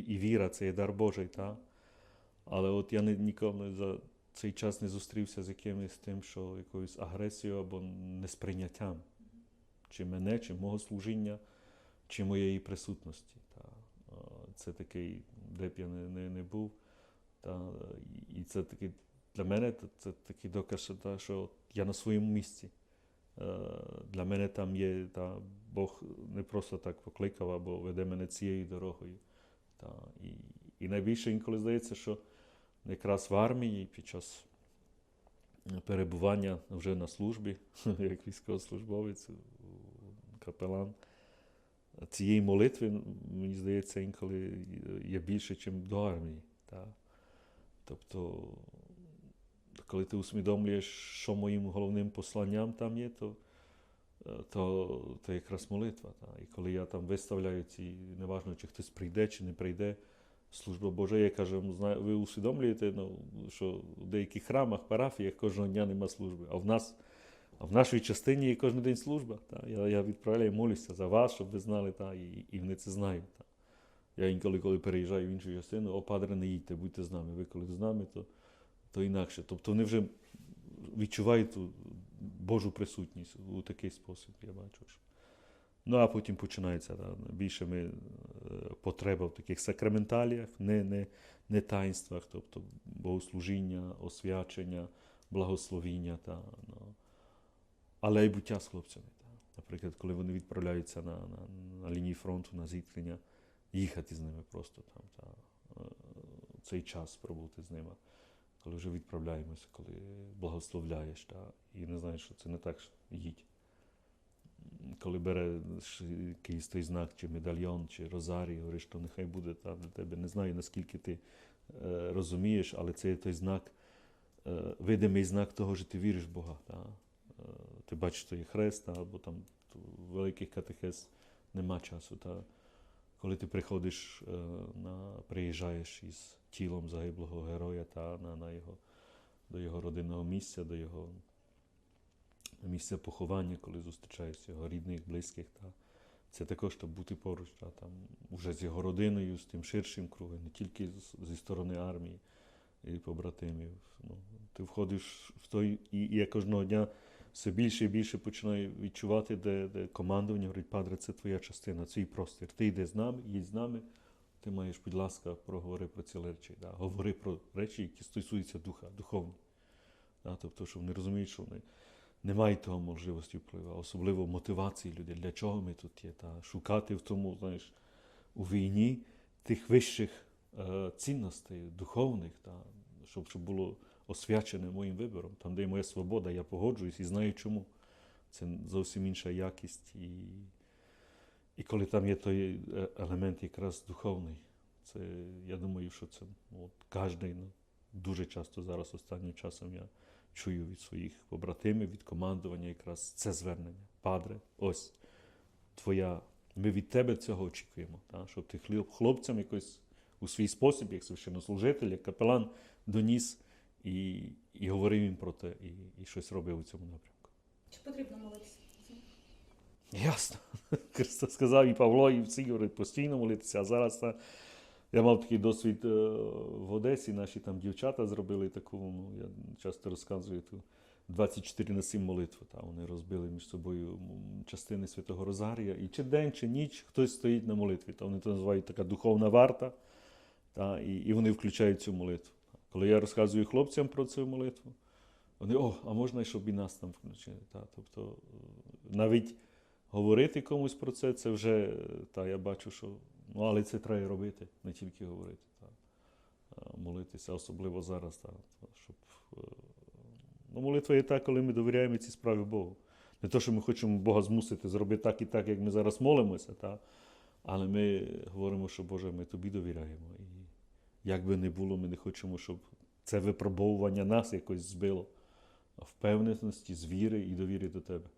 і віра це є дар Божий, та? але от я ніколи за цей час не зустрівся з якимось тим, що якоюсь агресією або несприйняттям чи мене, чи мого служіння, чи моєї присутності. Та? Це такий, де б я не, не, не був. Та? І це такий, для мене це, такий доказ, та, що я на своєму місці. Е, Для мене там є, та, Бог не просто так покликав або веде мене цією дорогою. Та, і, і найбільше інколи здається, що якраз в армії під час перебування вже на службі, як військовослужбовець, капелан, цієї молитви, мені здається, інколи є більше, ніж до армії. Та. Тобто, коли ти усвідомлюєш, що моїм головним посланням там є, то, то, то якраз молитва. Та. І коли я там виставляю ці, неважно, чи хтось прийде, чи не прийде, служба Божа, я кажу, «Ну, ви усвідомлюєте, ну, що в деяких храмах, парафіях кожного дня нема служби, а в нас. А в нашій частині є кожен день служба. Та? Я, я відправляю, молюся за вас, щоб ви знали, та? І, і вони це знають. Та? Я інколи, коли переїжджаю в іншу частину, о, падре, не їдьте, будьте з нами. Ви коли з нами, то, то інакше. Тобто вони вже відчувають ту Божу присутність у такий спосіб, я бачу. Ну, а потім починається та, більше ми, е, потреба в таких сакраменталіях, не, не, не таїнствах, тобто богослужіння, освячення, благословіння. Та, ну, але й буття з хлопцями. Та. Наприклад, коли вони відправляються на, на, на лінії фронту, на зіткнення, їхати з ними просто там, та, е, цей час пробути з ними. Коли вже відправляємося, коли благословляєш, та, і не знаєш, що це не так, що їдь. Коли береш якийсь той знак, чи медальйон, чи розарій, говориш, що нехай буде там для тебе. Не знаю, наскільки ти е, розумієш, але це є той знак, е, видимий знак того, що ти віриш в Бога. Та? Е, ти бачиш, що є хрест, та, або там великих катехез нема часу. Та? Коли ти приходиш, е, на, приїжджаєш із тілом загиблого героя та, на, на його, до його родинного місця, до його місця поховання, коли зустрічаєшся його рідних, близьких. Та, це також щоб бути поруч, та, там, вже з його родиною, з тим ширшим кругом, не тільки зі сторони армії і побратимів. Ну, ти входиш в той, і, і я кожного дня все більше і більше починаю відчувати, де, де командування говорить, Падре, це твоя частина, твій простір. Ти йди з нами, їдь з нами. Ти маєш, будь ласка, проговори про ці речі. Да? Говори про речі, які стосуються духа, духовні. Да? Тобто, що вони розуміють, що вони не мають того можливості впливу, особливо мотивації людей, для чого ми тут є. Та? Шукати в тому, знаєш, у війні тих вищих е, цінностей, духовних, та? щоб, щоб було освячене моїм вибором. Там, де є моя свобода, я погоджуюсь і знаю чому. Це зовсім інша якість. І, і коли там є той е, елемент якраз духовний, це я думаю, що це от, кожен, ну, дуже часто зараз останнім часом я чую від своїх побратимів, від командування якраз це звернення. Падре, ось твоя. Ми від тебе цього очікуємо, та? щоб ти хлоп- хлопцям якось у свій спосіб, як священнослужитель, як капелан, доніс і, і говорив їм про те, і, і щось робив у цьому напрямку. Чи потрібно молитися? Ясно. Христос сказав і Павло, і всі говорять постійно молитися. А зараз я мав такий досвід е, в Одесі, наші там дівчата зробили таку, ну, я часто розказую ту 24 на 7 молитву. Та, вони розбили між собою частини Святого Розарія. І чи день, чи ніч хтось стоїть на молитві. Та, вони це називають така духовна варта. Та, і, і вони включають цю молитву. Коли я розказую хлопцям про цю молитву, вони, о, а можна, щоб і нас там включили. Та, тобто е, навіть говорити комусь про це, це вже, е, та, я бачу, що ну, але це треба робити, не тільки говорити. Та, молитися, особливо зараз, та, щоб е, ну, молитва є та, коли ми довіряємо цій справі Богу. Не то, що ми хочемо Бога змусити зробити так і так, як ми зараз молимося, та, але ми говоримо, що Боже, ми тобі довіряємо. Як би не було, ми не хочемо, щоб це випробовування нас якось збило, впевненості, з віри і довіри до тебе.